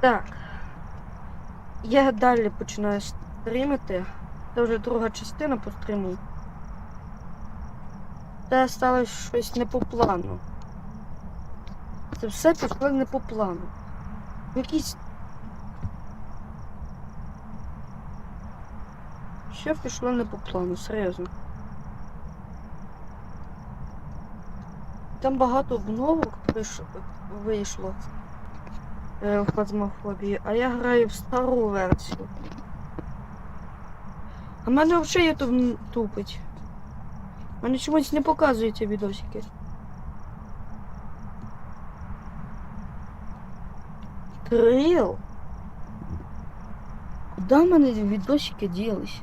Так. Я далі починаю стрімити. Це вже друга частина по стриму. Це сталося щось не по плану. Це все пішло не по плану. Якісь. Що пішло не по плану, серйозно. Там багато обновок вийшло в фазмофобії, а я граю в стару версію. А в мене взагалі YouTube тупить. Мене чомусь не показують ці відосики. Крил? Куда в мене відосики ділись?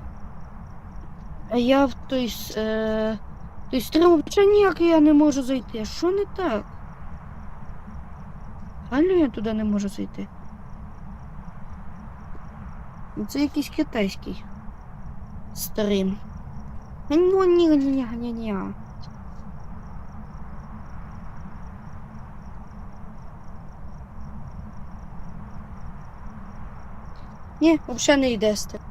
А я в той, е, той стрім взагалі ніяк я не можу зайти. Що не так? Алло, я туди не можу зайти. Ну, Це якийсь китайський стрім. Ну, ні, взагалі не йде стрім.